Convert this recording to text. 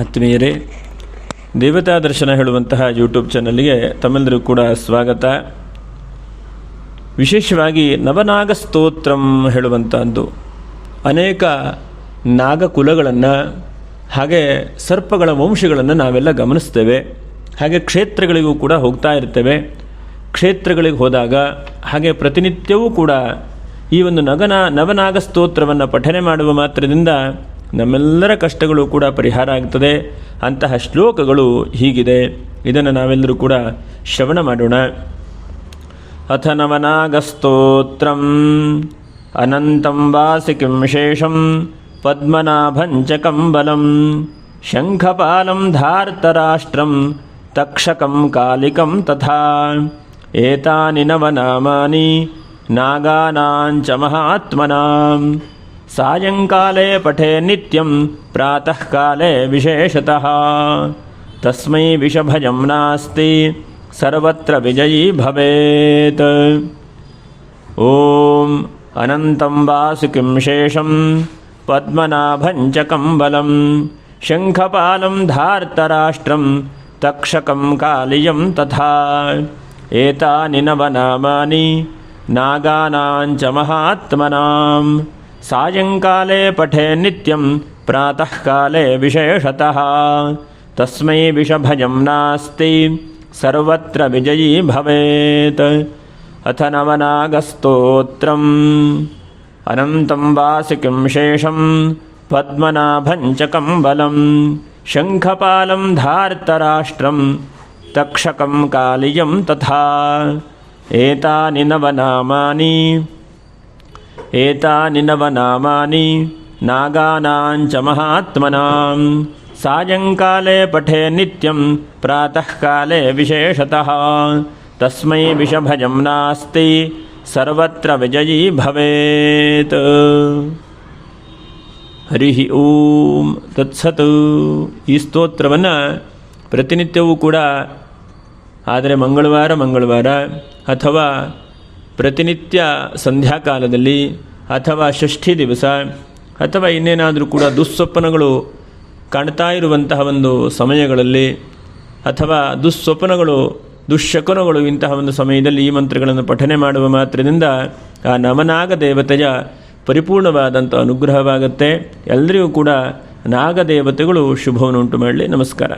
ಆತ್ಮೀಯರೇ, ದೇವತಾ ದರ್ಶನ ಹೇಳುವಂತಹ ಯೂಟ್ಯೂಬ್ ಚಾನಲ್ಗೆ ತಮ್ಮೆಲ್ಲರೂ ಕೂಡ ಸ್ವಾಗತ. ವಿಶೇಷವಾಗಿ ನವನಾಗ ಸ್ತೋತ್ರಂ ಹೇಳುವಂತಹದ್ದು. ಅನೇಕ ನಾಗಕುಲಗಳನ್ನು, ಹಾಗೆ ಸರ್ಪಗಳ ವಂಶಗಳನ್ನು ನಾವೆಲ್ಲ ಗಮನಿಸ್ತೇವೆ. ಹಾಗೆ ಕ್ಷೇತ್ರಗಳಿಗೂ ಕೂಡ ಹೋಗ್ತಾ ಇರ್ತೇವೆ. ಕ್ಷೇತ್ರಗಳಿಗೆ ಹೋದಾಗ ಹಾಗೆ ಪ್ರತಿನಿತ್ಯವೂ ಕೂಡ ಈ ಒಂದು ನಗನ ನವನಾಗ ಸ್ತೋತ್ರವನ್ನು ಪಠನೆ ಮಾಡುವ ಮಾತ್ರದಿಂದ ನಮ್ಮೆಲ್ಲರ ಕಷ್ಟಗಳು ಕೂಡ ಪರಿಹಾರ ಆಗ್ತದೆ. ಅಂತಹ ಶ್ಲೋಕಗಳು ಹೀಗಿದೆ. ಇದನ್ನು ನಾವೆಲ್ಲರೂ ಕೂಡ ಶ್ರವಣ ಮಾಡೋಣ. ಅಥ ನವನಾಗಸ್ತೋತ್ರ ಅನಂತಂ ವಾಸಿ ಕಿಂ ಶೇಷಂ ಪದ್ಮನಾಭಂ ಚ ಕಂಬಲಂ ಶಂಖಪಾಲಂ ಧಾರ್ತರಾಷ್ಟ್ರಂ ತಕ್ಷಕಂ ಕಾಲಿಕಂ ತಥಾ ಏತಾನಿ ನವನಾಮಾನಿ ನಾಗಾನಾಂಚ ಮಹಾತ್ಮನಾಂ सायङ्काले पठे नित्यं प्रातःकाले विशेषतः। तस्मै विषभयं नास्ति सर्वत्र विजयी विजयीभवेत् ओम् अनन्तम् वासुकिम् शेषं पद्मनाभञ्च कम्बलं शङ्खपालं धार्तराष्ट्रं तक्षकं कालियं तथा। एतानि नवनामानि नागानाञ्च महात्मनाम्। सायंकाले पठे नित्यं प्रातः काले विशेषतः। तस्मै विषभयं नास्ति, सर्वत्र विजयी भवेत्। अथ नवनागस्तोत्रम्। अनन्तं वासिकं शेषं पद्मनाभञ्च कम्बलं शङ्खपालं धार्तराष्ट्रं, तक्षकं कालियं तथा। एतानि नवनामानि ತಥಾ ಏತಾನಿ ನವನಾಮಾನಿ ಏತಾನಿ ನವನಾಮಾನಿ ನಾಗಾನಾಂಚ ಮಹಾತ್ಮನಾಂ ಸಾಯಂಕಾಲೇ ಪಠೆ ನಿತ್ಯಂ ಪ್ರಾತಃ ಕಾಲೇ ವಿಶೇಷತಃ ತಸ್ಮೈ ವಿಷಭಯಂ ನಾಸ್ತಿ ಸರ್ವತ್ರ ವಿಜಯೀ ಭವೇತ್ ಹರಿ ಓಂ ತತ್ಸತ್ ಈ ಸ್ತೋತ್ರವನ್ನು ಪ್ರತಿನಿತ್ಯವೂ ಕೂಡ ಆದರೆ ಮಂಗಳವಾರ ಮಂಗಳವಾರ ಅಥವಾ ಪ್ರತಿನಿತ್ಯ ಸಂಧ್ಯಾಕಾಲದಲ್ಲಿ ಅಥವಾ ಷಷ್ಠಿ ದಿವಸ, ಅಥವಾ ಇನ್ನೇನಾದರೂ ಕೂಡ ದುಸ್ವಪ್ನಗಳು ಕಾಣ್ತಾ ಇರುವಂತಹ ಒಂದು ಸಮಯಗಳಲ್ಲಿ, ಅಥವಾ ದುಸ್ವಪ್ನಗಳು, ದುಶ್ಶಕುನಗಳು ಇಂತಹ ಒಂದು ಸಮಯದಲ್ಲಿ ಈ ಮಂತ್ರಗಳನ್ನು ಪಠನೆ ಮಾಡುವ ಮಾತ್ರದಿಂದ ಆ ನವನಾಗ ದೇವತೆಯ ಪರಿಪೂರ್ಣವಾದಂಥ ಅನುಗ್ರಹವಾಗುತ್ತೆ. ಎಲ್ಲರಿಗೂ ಕೂಡ ನಾಗದೇವತೆಗಳು ಶುಭವನ್ನುಂಟು ಮಾಡಲಿ. ನಮಸ್ಕಾರ.